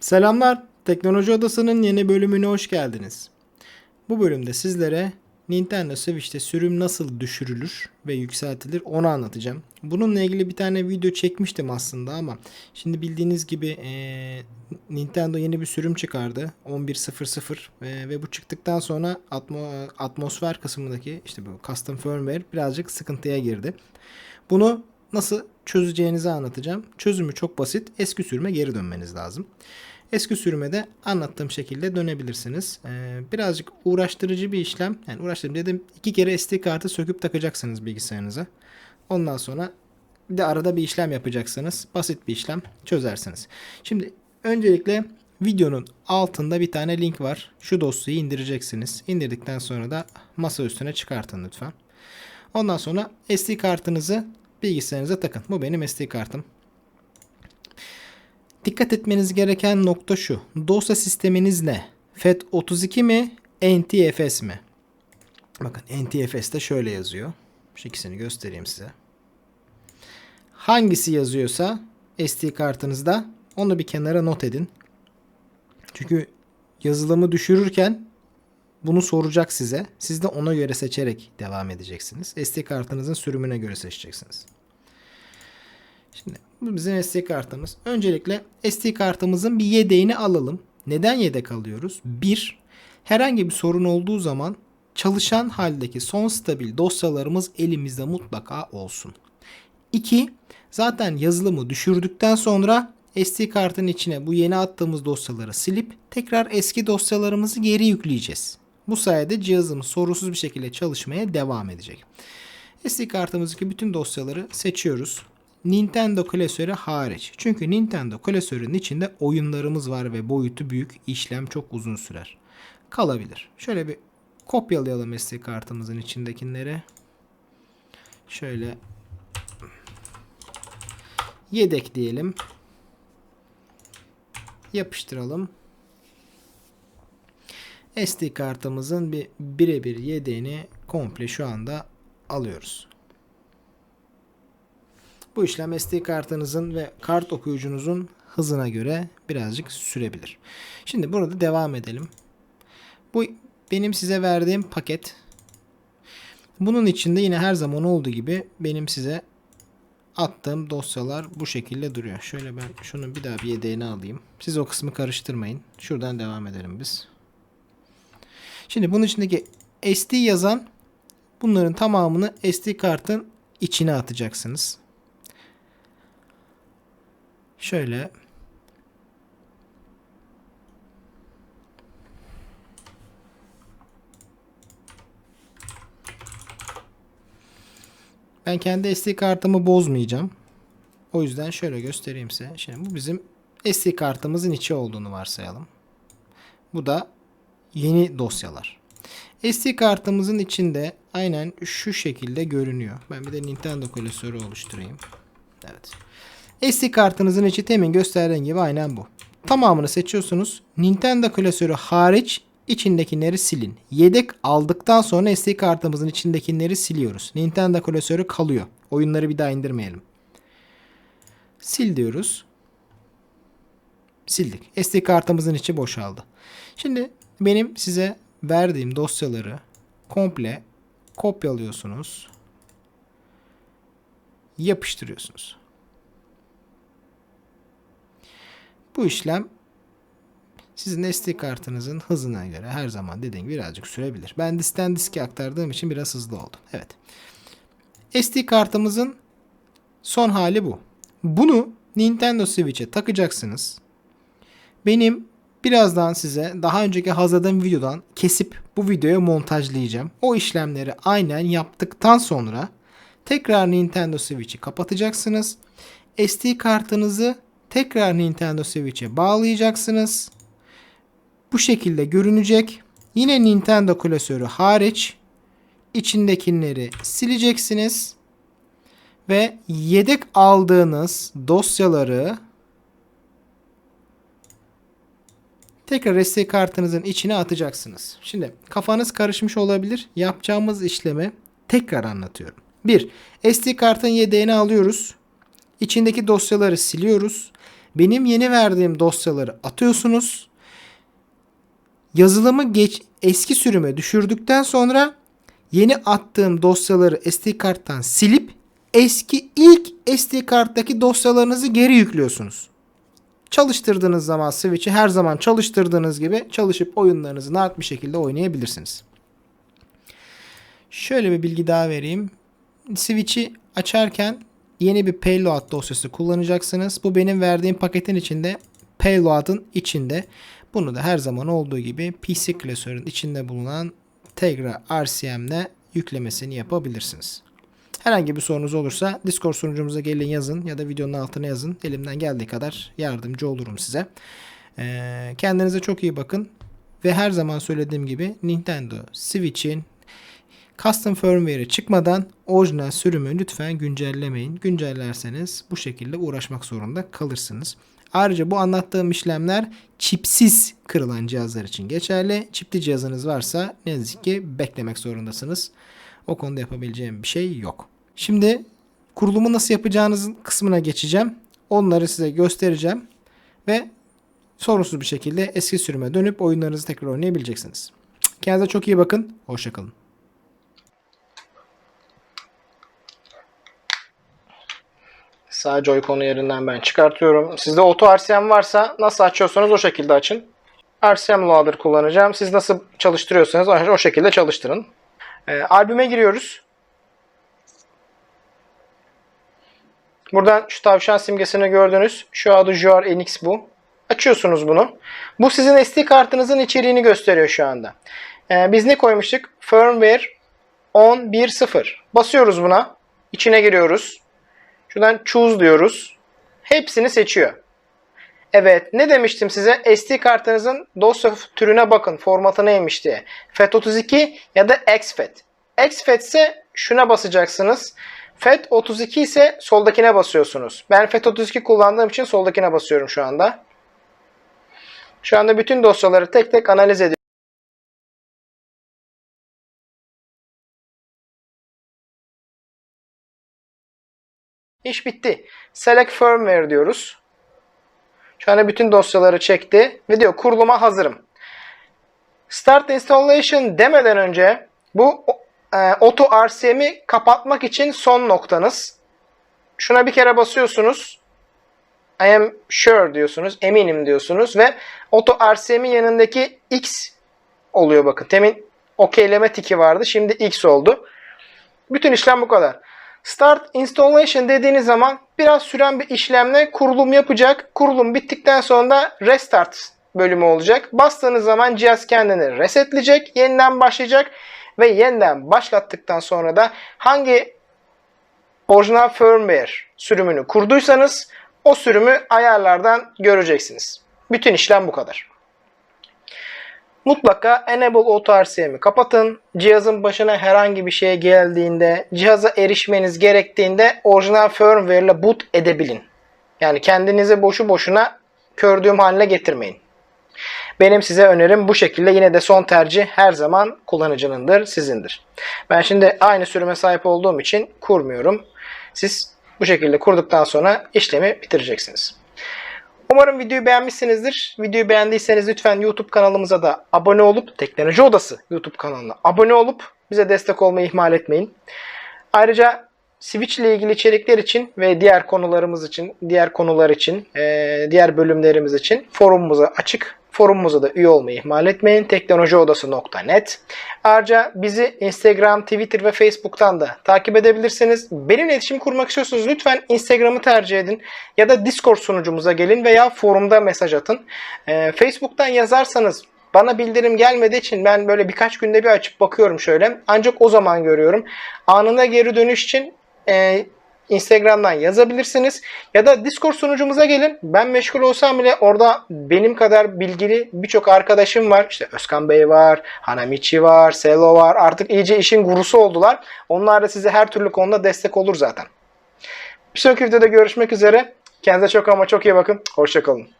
Selamlar. Teknoloji Odası'nın yeni bölümüne hoş geldiniz. Bu bölümde sizlere Nintendo Switch'te sürüm nasıl düşürülür ve yükseltilir onu anlatacağım. Bununla ilgili bir tane video çekmiştim aslında ama şimdi bildiğiniz gibi eee, Nintendo yeni bir sürüm çıkardı. 11.00 ve, ve bu çıktıktan sonra atmo- atmosfer kısmındaki işte bu custom firmware birazcık sıkıntıya girdi. Bunu nasıl çözeceğinizi anlatacağım. Çözümü çok basit. Eski sürüme geri dönmeniz lazım. Eski sürümede anlattığım şekilde dönebilirsiniz. Ee, birazcık uğraştırıcı bir işlem. Yani uğraştırıcı dedim iki kere SD kartı söküp takacaksınız bilgisayarınıza. Ondan sonra bir de arada bir işlem yapacaksınız. Basit bir işlem çözersiniz. Şimdi öncelikle videonun altında bir tane link var. Şu dosyayı indireceksiniz. İndirdikten sonra da masa üstüne çıkartın lütfen. Ondan sonra SD kartınızı bilgisayarınıza takın. Bu benim SD kartım. Dikkat etmeniz gereken nokta şu. Dosya sisteminiz ne? FAT32 mi? NTFS mi? Bakın NTFS'te şöyle yazıyor. Şu ikisini göstereyim size. Hangisi yazıyorsa SD kartınızda onu bir kenara not edin. Çünkü yazılımı düşürürken bunu soracak size. Siz de ona göre seçerek devam edeceksiniz. SD kartınızın sürümüne göre seçeceksiniz. Şimdi bu bizim SD kartımız. Öncelikle SD kartımızın bir yedeğini alalım. Neden yedek alıyoruz? Bir, herhangi bir sorun olduğu zaman çalışan haldeki son stabil dosyalarımız elimizde mutlaka olsun. 2. Zaten yazılımı düşürdükten sonra SD kartın içine bu yeni attığımız dosyaları silip tekrar eski dosyalarımızı geri yükleyeceğiz. Bu sayede cihazımız sorunsuz bir şekilde çalışmaya devam edecek. SD kartımızdaki bütün dosyaları seçiyoruz. Nintendo klasörü hariç. Çünkü Nintendo klasörünün içinde oyunlarımız var ve boyutu büyük, işlem çok uzun sürer. Kalabilir. Şöyle bir kopyalayalım SD kartımızın içindekileri. Şöyle yedek diyelim. Yapıştıralım. SD kartımızın bir birebir yedeğini komple şu anda alıyoruz. Bu işlem SD kartınızın ve kart okuyucunuzun hızına göre birazcık sürebilir. Şimdi burada devam edelim. Bu benim size verdiğim paket. Bunun içinde yine her zaman olduğu gibi benim size attığım dosyalar bu şekilde duruyor. Şöyle ben şunu bir daha bir yedeğine alayım. Siz o kısmı karıştırmayın. Şuradan devam edelim biz. Şimdi bunun içindeki SD yazan bunların tamamını SD kartın içine atacaksınız. Şöyle Ben kendi SD kartımı bozmayacağım. O yüzden şöyle göstereyim size. Şimdi bu bizim SD kartımızın içi olduğunu varsayalım. Bu da yeni dosyalar. SD kartımızın içinde aynen şu şekilde görünüyor. Ben bir de Nintendo klasörü oluşturayım. Evet. SD kartınızın içi temin gösterdiğim gibi aynen bu. Tamamını seçiyorsunuz. Nintendo klasörü hariç içindekileri silin. Yedek aldıktan sonra SD kartımızın içindekileri siliyoruz. Nintendo klasörü kalıyor. Oyunları bir daha indirmeyelim. Sil diyoruz. Sildik. SD kartımızın içi boşaldı. Şimdi benim size verdiğim dosyaları komple kopyalıyorsunuz. Yapıştırıyorsunuz. Bu işlem sizin SD kartınızın hızına göre her zaman dediğim gibi birazcık sürebilir. Ben diskten diske aktardığım için biraz hızlı oldu. Evet. SD kartımızın son hali bu. Bunu Nintendo Switch'e takacaksınız. Benim birazdan size daha önceki hazırladığım videodan kesip bu videoya montajlayacağım. O işlemleri aynen yaptıktan sonra tekrar Nintendo Switch'i kapatacaksınız. SD kartınızı tekrar Nintendo Switch'e bağlayacaksınız. Bu şekilde görünecek. Yine Nintendo klasörü hariç içindekileri sileceksiniz ve yedek aldığınız dosyaları tekrar SD kartınızın içine atacaksınız. Şimdi kafanız karışmış olabilir. Yapacağımız işlemi tekrar anlatıyorum. 1. SD kartın yedeğini alıyoruz. İçindeki dosyaları siliyoruz benim yeni verdiğim dosyaları atıyorsunuz. Yazılımı geç eski sürüme düşürdükten sonra yeni attığım dosyaları SD karttan silip eski ilk SD karttaki dosyalarınızı geri yüklüyorsunuz. Çalıştırdığınız zaman Switch'i her zaman çalıştırdığınız gibi çalışıp oyunlarınızı rahat bir şekilde oynayabilirsiniz. Şöyle bir bilgi daha vereyim. Switch'i açarken yeni bir payload dosyası kullanacaksınız. Bu benim verdiğim paketin içinde payload'ın içinde. Bunu da her zaman olduğu gibi PC klasörün içinde bulunan Tegra RCM'le yüklemesini yapabilirsiniz. Herhangi bir sorunuz olursa Discord sunucumuza gelin yazın ya da videonun altına yazın. Elimden geldiği kadar yardımcı olurum size. Ee, kendinize çok iyi bakın. Ve her zaman söylediğim gibi Nintendo Switch'in custom firmware'i çıkmadan orijinal sürümü lütfen güncellemeyin. Güncellerseniz bu şekilde uğraşmak zorunda kalırsınız. Ayrıca bu anlattığım işlemler çipsiz kırılan cihazlar için geçerli. Çipli cihazınız varsa ne yazık ki beklemek zorundasınız. O konuda yapabileceğim bir şey yok. Şimdi kurulumu nasıl yapacağınızın kısmına geçeceğim. Onları size göstereceğim ve sorunsuz bir şekilde eski sürüme dönüp oyunlarınızı tekrar oynayabileceksiniz. Kendinize çok iyi bakın. Hoşçakalın. Sağ Joy-Con'u yerinden ben çıkartıyorum. Sizde Auto RCM varsa nasıl açıyorsanız o şekilde açın. RCM Loader kullanacağım. Siz nasıl çalıştırıyorsanız o şekilde çalıştırın. E, albüme giriyoruz. Buradan şu tavşan simgesini gördünüz. Şu adı Juar NX bu. Açıyorsunuz bunu. Bu sizin SD kartınızın içeriğini gösteriyor şu anda. Ee, biz ne koymuştuk? Firmware 10.1.0. Basıyoruz buna. İçine giriyoruz. Şuradan choose diyoruz. Hepsini seçiyor. Evet ne demiştim size? SD kartınızın dosya türüne bakın. Formatı neymiş diye. FAT32 ya da exFAT. exFAT ise şuna basacaksınız. FAT32 ise soldakine basıyorsunuz. Ben FAT32 kullandığım için soldakine basıyorum şu anda. Şu anda bütün dosyaları tek tek analiz ediyorum. İş bitti. Select firmware diyoruz. Şu anda bütün dosyaları çekti ve diyor kuruluma hazırım. Start installation demeden önce bu e, auto RCM'i kapatmak için son noktanız. Şuna bir kere basıyorsunuz. I am sure diyorsunuz. Eminim diyorsunuz ve auto RCM'in yanındaki X oluyor bakın. Temin okeyleme tiki vardı. Şimdi X oldu. Bütün işlem bu kadar. Start installation dediğiniz zaman biraz süren bir işlemle kurulum yapacak. Kurulum bittikten sonra da restart bölümü olacak. Bastığınız zaman cihaz kendini resetleyecek, yeniden başlayacak ve yeniden başlattıktan sonra da hangi orijinal firmware sürümünü kurduysanız o sürümü ayarlardan göreceksiniz. Bütün işlem bu kadar. Mutlaka Enable Auto RCM'i kapatın. Cihazın başına herhangi bir şey geldiğinde, cihaza erişmeniz gerektiğinde orijinal firmware ile boot edebilin. Yani kendinizi boşu boşuna kördüğüm haline getirmeyin. Benim size önerim bu şekilde yine de son tercih her zaman kullanıcınındır, sizindir. Ben şimdi aynı sürüme sahip olduğum için kurmuyorum. Siz bu şekilde kurduktan sonra işlemi bitireceksiniz. Umarım videoyu beğenmişsinizdir. Videoyu beğendiyseniz lütfen YouTube kanalımıza da abone olup Teknoloji Odası YouTube kanalına abone olup bize destek olmayı ihmal etmeyin. Ayrıca Switch ile ilgili içerikler için ve diğer konularımız için, diğer konular için, diğer bölümlerimiz için forumumuza açık. Forumumuza da üye olmayı ihmal etmeyin. Teknolojiodası.net Ayrıca bizi Instagram, Twitter ve Facebook'tan da takip edebilirsiniz. Benimle iletişim kurmak istiyorsanız lütfen Instagram'ı tercih edin. Ya da Discord sunucumuza gelin veya forumda mesaj atın. Ee, Facebook'tan yazarsanız bana bildirim gelmediği için ben böyle birkaç günde bir açıp bakıyorum şöyle. Ancak o zaman görüyorum. Anında geri dönüş için e, Instagram'dan yazabilirsiniz. Ya da Discord sunucumuza gelin. Ben meşgul olsam bile orada benim kadar bilgili birçok arkadaşım var. İşte Özkan Bey var, Hanamichi var, Selo var. Artık iyice işin gurusu oldular. Onlar da size her türlü konuda destek olur zaten. Bir sonraki videoda görüşmek üzere. Kendinize çok ama çok iyi bakın. Hoşçakalın.